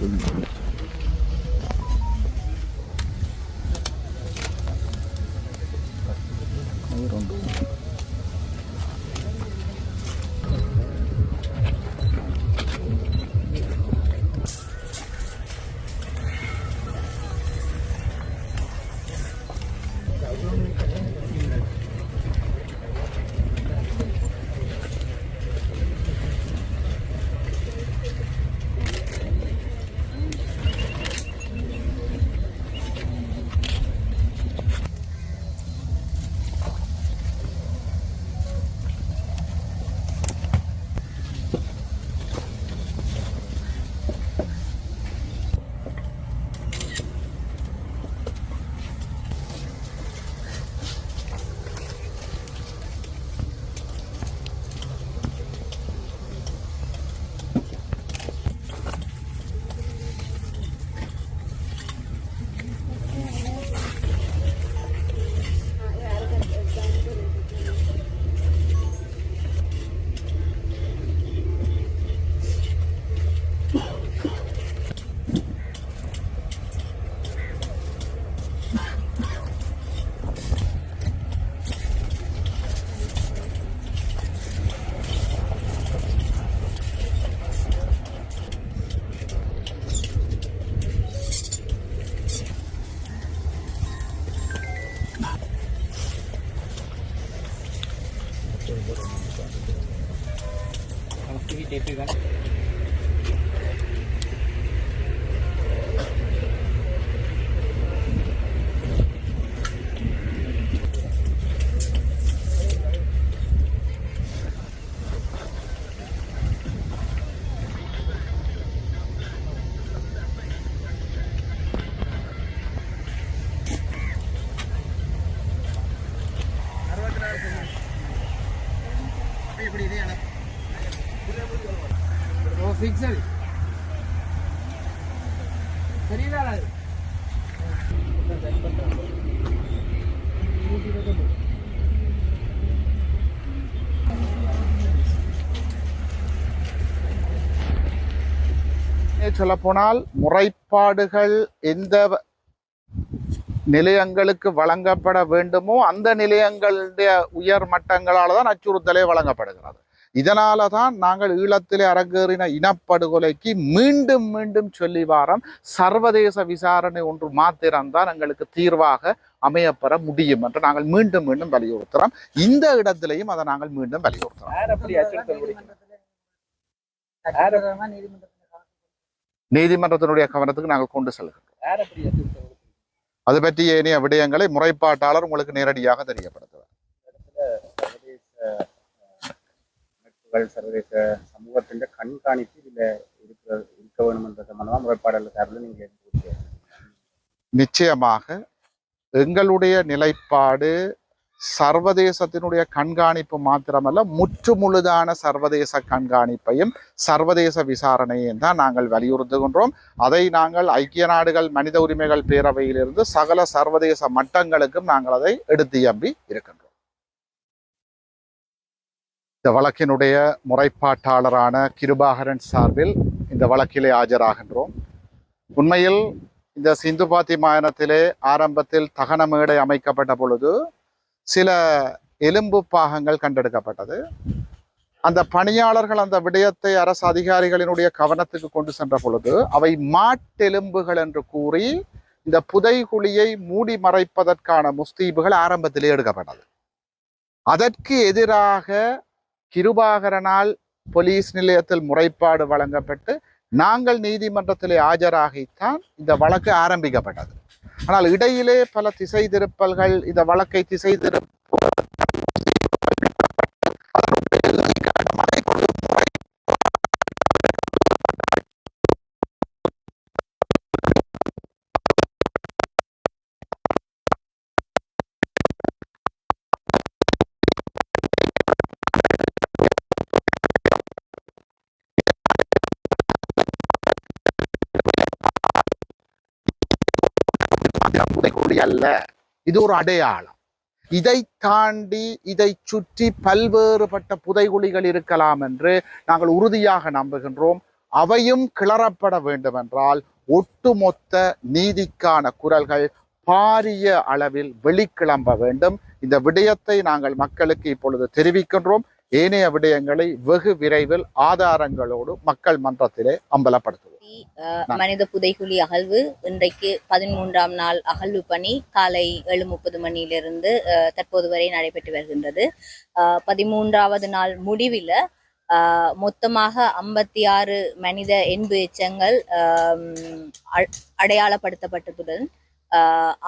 Good morning. Ang sige, tape fixed சரியா சொல்ல போனால் முறைப்பாடுகள் எந்த நிலையங்களுக்கு வழங்கப்பட வேண்டுமோ அந்த நிலையங்களுடைய உயர் மட்டங்களால் தான் அச்சுறுத்தலே வழங்கப்படுகிறது. இதனால தான் நாங்கள் ஈழத்திலே அரங்கேறின இனப்படுகொலைக்கு மீண்டும் மீண்டும் சொல்லி வாரம் சர்வதேச விசாரணை ஒன்று மாத்திரம்தான் எங்களுக்கு தீர்வாக அமையப்பெற முடியும் என்று நாங்கள் மீண்டும் மீண்டும் வலியுறுத்துறோம் இந்த இடத்திலையும் அதை நாங்கள் மீண்டும் வலியுறுத்துறோம்? நீதிமன்றத்தினுடைய கவனத்துக்கு நாங்கள் கொண்டு செல்கிறோம்? அது பற்றிய ஏனைய விடயங்களை முறைப்பாட்டாளர் உங்களுக்கு நேரடியாக தெரியப்படுத்துவார் அமைப்புகள் சர்வதேச சமூகத்தின் கண்காணிப்பு இதில் இருக்க இருக்க வேணும் என்ற சம்பந்தமாக முறைப்பாடல் சார்பில் நீங்கள் நிச்சயமாக எங்களுடைய நிலைப்பாடு சர்வதேசத்தினுடைய கண்காணிப்பு மாத்திரமல்ல முற்றுமுழுதான சர்வதேச கண்காணிப்பையும் சர்வதேச விசாரணையையும் தான் நாங்கள் வலியுறுத்துகின்றோம். அதை நாங்கள் ஐக்கிய நாடுகள் மனித உரிமைகள் பேரவையிலிருந்து சகல சர்வதேச மட்டங்களுக்கும் நாங்கள் அதை எடுத்தியம்பி இருக்கின்றோம். இந்த வழக்கினுடைய முறைப்பாட்டாளரான கிருபாகரன் சார்பில் இந்த வழக்கிலே ஆஜராகின்றோம். உண்மையில் இந்த சிந்து பாத்தி மாயனத்திலே ஆரம்பத்தில் தகன மேடை அமைக்கப்பட்ட பொழுது சில எலும்பு பாகங்கள் கண்டெடுக்கப்பட்டது. அந்த பணியாளர்கள் அந்த விடயத்தை அரசு அதிகாரிகளினுடைய கவனத்துக்கு கொண்டு சென்ற பொழுது அவை மாட்டெலும்புகள் என்று கூறி இந்த புதைகுழியை மூடி மறைப்பதற்கான முஸ்தீபுகள் ஆரம்பத்திலே எடுக்கப்பட்டது. அதற்கு எதிராக கிருபாகரனால் போலீஸ் நிலையத்தில் முறைப்பாடு வழங்கப்பட்டு நாங்கள் நீதிமன்றத்தில் ஆஜராகித்தான் இந்த வழக்கு ஆரம்பிக்கப்பட்டது. ஆனால் இடையிலே பல திசை திருப்பல்கள் இந்த வழக்கை திசை திருப்ப அப்படி அல்ல இது ஒரு அடையாளம். இதை தாண்டி இதை சுற்றி பல்வேறுபட்ட புதைகுழிகள் இருக்கலாம் என்று நாங்கள் உறுதியாக நம்புகின்றோம். அவையும் கிளறப்பட வேண்டுமென்றால் ஒட்டுமொத்த நீதிக்கான குரல்கள் பாரிய அளவில் வெளிக்கிளம்ப வேண்டும். இந்த விடயத்தை நாங்கள் மக்களுக்கு இப்பொழுது தெரிவிக்கின்றோம். ஏனைய விடயங்களை வெகு விரைவில் ஆதாரங்களோடு மக்கள் மன்றத்திலே அம்பலப்படுத்துவோம். மனித புதைகுழி அகழ்வு இன்றைக்கு பதிமூன்றாம் நாள் அகழ்வு பணி காலை ஏழு முப்பது மணியிலிருந்து தற்போது வரை நடைபெற்று வருகின்றது. பதிமூன்றாவது நாள் முடிவில் மொத்தமாக ஐம்பத்தி ஆறு மனித எண்பு எச்சங்கள் அ- அடையாளப்படுத்தப்பட்டதுடன்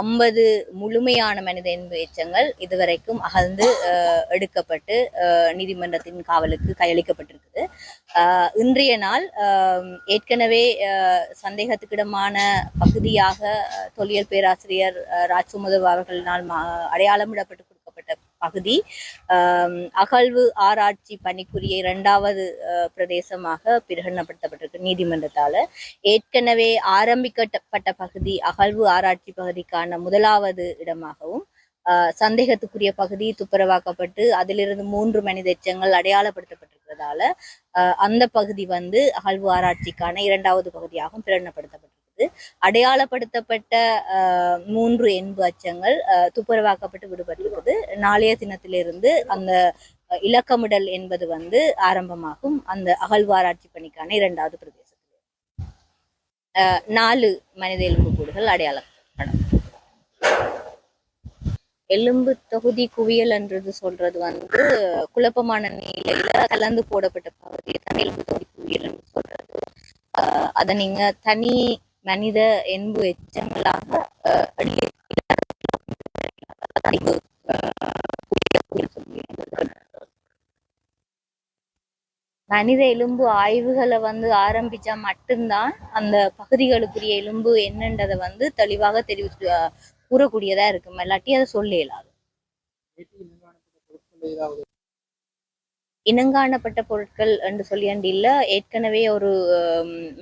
ஐம்பது முழுமையான மனித என்பு எச்சங்கள் இதுவரைக்கும் அகழ்ந்து எடுக்கப்பட்டு நீதிமன்றத்தின் காவலுக்கு கையளிக்கப்பட்டிருக்குது. இன்றைய நாள் ஏற்கனவே சந்தேகத்துக்கிடமான பகுதியாக தொல்லியல் பேராசிரியர் ராஜ்சுமதவ் அவர்களினால் அடையாளமிடப்பட்டு பகுதி. அகழ்வு ஆராய்ச்சி பணிக்குரிய இரண்டாவது பிரதேசமாக பிரகடனப்படுத்தப்பட்டிருக்கு நீதிமன்றத்தால. ஏற்கனவே ஆரம்பிக்கப்பட்ட பகுதி அகழ்வு ஆராய்ச்சி பகுதிக்கான முதலாவது இடமாகவும் ஆஹ், சந்தேகத்துக்குரிய பகுதி துப்புரவாக்கப்பட்டு அதிலிருந்து மூன்று மனித எச்சங்கள் அடையாளப்படுத்தப்பட்டிருக்கிறதால அந்த பகுதி வந்து அகழ்வு ஆராய்ச்சிக்கான இரண்டாவது பகுதியாகவும் பிரகடனப்படுத்தப்பட்டிருக்குது அடையாளப்படுத்தப்பட்ட மூன்று எண்பு அச்சங்கள் துப்புரவாக்கப்பட்டு விடுபட்டிருக்குது. நாளைய தினத்திலிருந்து அந்த இலக்கமிடல் என்பது வந்து ஆரம்பமாகும். அந்த அகழ்வாராய்ச்சி பணிக்கான இரண்டாவது பிரதேசத்தில். நாலு மனித எலும்புக்கூடுகள் அடையாளப்படும். எலும்பு தொகுதி குவியல் என்றது சொல்றது வந்து குழப்பமான நிலையில கலந்து போடப்பட்ட பகுதியை தான் எலும்பு தொகுதி குவியல் என்று சொல்றது. ஆஹ் அதை நீங்க தனி மனித என்பு எச்சங்களாக மனித எலும்பு ஆய்வுகளை வந்து ஆரம்பிச்சா மட்டும்தான் அந்த பகுதிகளுக்குரிய எலும்பு என்னன்றதை வந்து தெளிவாக தெரிவித்து கூறக்கூடியதா இருக்கும் இல்லாட்டி அதை சொல்ல இயலாது இனங்காணப்பட்ட பொருட்கள் என்று சொல்லியாண்டி இல்ல. ஏற்கனவே ஒரு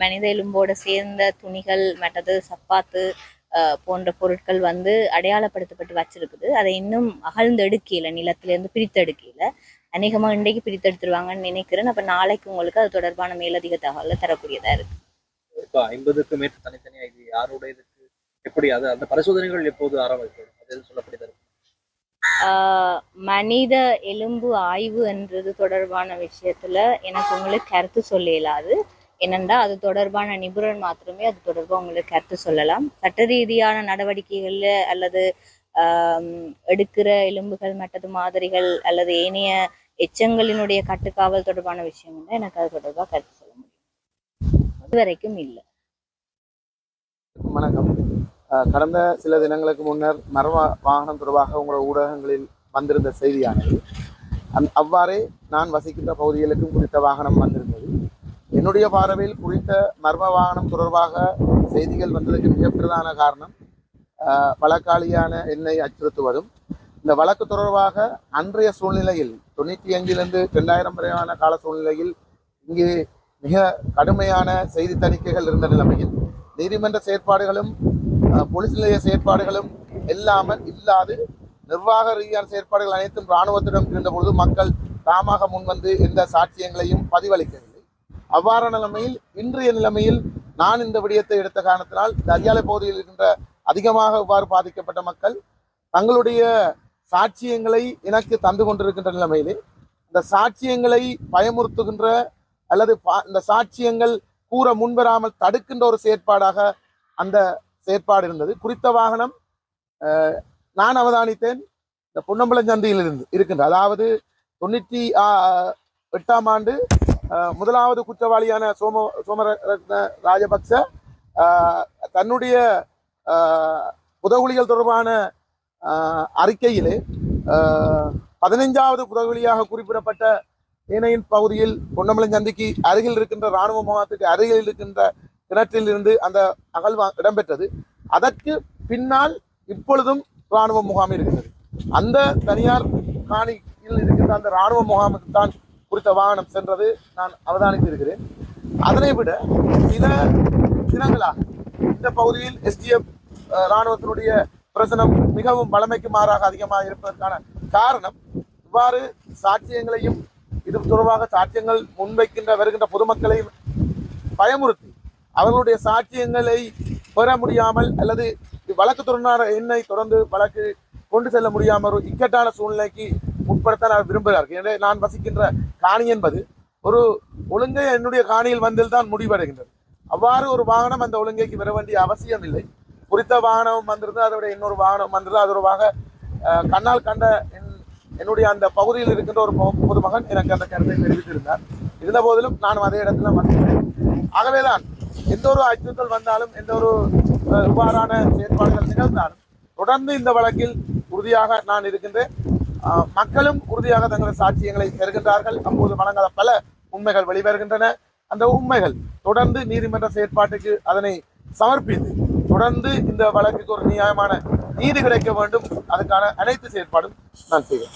மனித எலும்போட சேர்ந்த துணிகள் மற்றது சப்பாத்து போன்ற பொருட்கள் வந்து அடையாளப்படுத்தப்பட்டு வச்சிருக்குது. அதை இன்னும் அகழ்ந்து நிலத்திலேருந்து நிலத்துல இருந்து பிரித்தெடுக்கல அநேகமா இன்றைக்கு பிரித்தெடுத்துருவாங்கன்னு நினைக்கிறேன். அப்ப நாளைக்கு உங்களுக்கு அது தொடர்பான மேலதிக தகவலை தரக்கூடியதா இருக்கு. இப்போ ஐம்பதுக்கு மேற்று தனித்தனியாக இது யாருடையதுக்கு? எப்படி அது அந்த பரிசோதனைகள் எப்போது ஆரம்பிக்கும்? அது சொல்லப்படுகிறது மனித எலும்பு ஆய்வு என்றது தொடர்பான விஷயத்துல எனக்கு உங்களுக்கு கருத்து சொல்ல இயலாது என்னண்டா அது தொடர்பான நிபுணர் மாத்திரமே அது தொடர்பாக உங்களுக்கு கருத்து சொல்லலாம். சட்ட ரீதியான நடவடிக்கைகள்ல அல்லது எடுக்கிற எலும்புகள் மற்றது மாதிரிகள் அல்லது ஏனைய எச்சங்களினுடைய கட்டுக்காவல் தொடர்பான விஷயங்கள் எனக்கு அது தொடர்பாக கருத்து சொல்ல முடியும். இதுவரைக்கும் இல்லை. வணக்கம். கடந்த சில தினங்களுக்கு முன்னர் மர்ம வாகனம் தொடர்பாக உங்களோட ஊடகங்களில் வந்திருந்த செய்தியானது. அந் அவ்வாறே நான் வசிக்கின்ற பகுதிகளுக்கும் குறித்த வாகனம் வந்திருந்தது. என்னுடைய பார்வையில் குறித்த மர்ம வாகனம் தொடர்பாக செய்திகள் வந்ததுக்கு மிக பிரதான காரணம் வழக்காளியான என்னை அச்சுறுத்துவதும் இந்த வழக்கு தொடர்பாக அன்றைய சூழ்நிலையில் தொண்ணூற்றி அஞ்சிலிருந்து ரெண்டாயிரம் வரையான கால சூழ்நிலையில் இங்கே மிக கடுமையான செய்தி தணிக்கைகள் இருந்த நிலைமையில் நீதிமன்ற செயற்பாடுகளும் போலீஸ் நிலைய செயற்பாடுகளும் இல்லாமல் இல்லாது நிர்வாக ரீதியான செயற்பாடுகள் அனைத்தும் இராணுவத்திடம் இருந்த பொழுது மக்கள் தாமாக முன்வந்து எந்த சாட்சியங்களையும் பதிவளிக்கவில்லை. அவ்வாறான நிலைமையில் இன்றைய நிலைமையில் நான் இந்த விடயத்தை எடுத்த காரணத்தினால் இந்த அரியாலை பகுதியில் இருக்கின்ற அதிகமாக இவ்வாறு பாதிக்கப்பட்ட மக்கள் தங்களுடைய சாட்சியங்களை எனக்கு தந்து கொண்டிருக்கின்ற நிலைமையிலே இந்த சாட்சியங்களை பயமுறுத்துகின்ற அல்லது பா- இந்த சாட்சியங்கள் கூற முன்வராமல் தடுக்கின்ற ஒரு செயற்பாடாக அந்த செயற்பாடு இருந்தது. குறித்த வாகனம் நான் அவதானித்தேன். இந்த பொன்னம்பலம் இருந்து இருக்கின்ற அதாவது தொண்ணூற்றி எட்டாம் ஆண்டு முதலாவது குற்றவாளியான சோம சோமரத்ன ராஜபக்ச தன்னுடைய புதகுலிகள் தொடர்பான அறிக்கையிலே பதினைஞ்சாவது புதகுலியாக குறிப்பிடப்பட்ட ஏனையின் பகுதியில் பொன்னமலம் சந்திக்கு அருகில் இருக்கின்ற இராணுவ முகாத்துக்கு அருகில் இருக்கின்ற கிணற்றில் இருந்து அந்த அகழ்வு இடம்பெற்றது. அதற்கு பின்னால் இப்பொழுதும் இராணுவ முகாம் இருக்கிறது அந்த தனியார் காணியில் இருக்கின்ற அந்த இராணுவ முகாமுக்கு தான் குறித்த வாகனம் சென்றது நான் அவதானித்திருக்கிறேன். அதனை விட சில தினங்களாக இந்த பகுதியில் எஸ்டிஎஃப் இராணுவத்தினுடைய பிரசனம் மிகவும் வளமைக்கு மாறாக அதிகமாக இருப்பதற்கான காரணம் இவ்வாறு சாட்சியங்களையும் இது தொடர்பாக சாட்சியங்கள் முன்வைக்கின்ற வருகின்ற பொதுமக்களையும் பயமுறுத்தி அவர்களுடைய சாட்சியங்களை பெற முடியாமல் அல்லது வழக்கு தொடர்னார் எண்ணை தொடர்ந்து வழக்கு கொண்டு செல்ல முடியாமல் ஒரு இக்கட்டான சூழ்நிலைக்கு உட்படுத்த நான் விரும்புகிறார்கள். எனவே நான் வசிக்கின்ற காணி என்பது ஒரு ஒழுங்கை என்னுடைய காணியில் வந்தில் தான் முடிவடைகின்றது. அவ்வாறு ஒரு வாகனம் அந்த ஒழுங்கைக்கு வர வேண்டிய அவசியம் இல்லை. குறித்த வாகனம் வந்திருந்தால் அதோட இன்னொரு வாகனம் வந்திருந்து அது வாக கண்ணால் கண்ட என் என்னுடைய அந்த பகுதியில் இருக்கின்ற ஒரு பொதுமகன் எனக்கு அந்த கருத்தை தெரிவித்திருந்தார். இருந்த போதிலும் நான் அதே இடத்துல வசிக்கிறேன். ஆகவேதான் எந்த ஒரு அச்சுறுத்தல் வந்தாலும் எந்த ஒரு இவ்வாறான செயற்பாடுகள் நிகழ்ந்தாலும் தொடர்ந்து இந்த வழக்கில் உறுதியாக நான் இருக்கின்றேன். மக்களும் உறுதியாக தங்களது சாட்சியங்களை பெறுகின்றார்கள். அப்போது வழங்காத பல உண்மைகள் வெளிவருகின்றன. அந்த உண்மைகள் தொடர்ந்து நீதிமன்ற செயற்பாட்டுக்கு அதனை சமர்ப்பித்து தொடர்ந்து இந்த வழக்குக்கு ஒரு நியாயமான நீதி கிடைக்க வேண்டும். அதுக்கான அனைத்து செயற்பாடும் நான் செய்வேன்.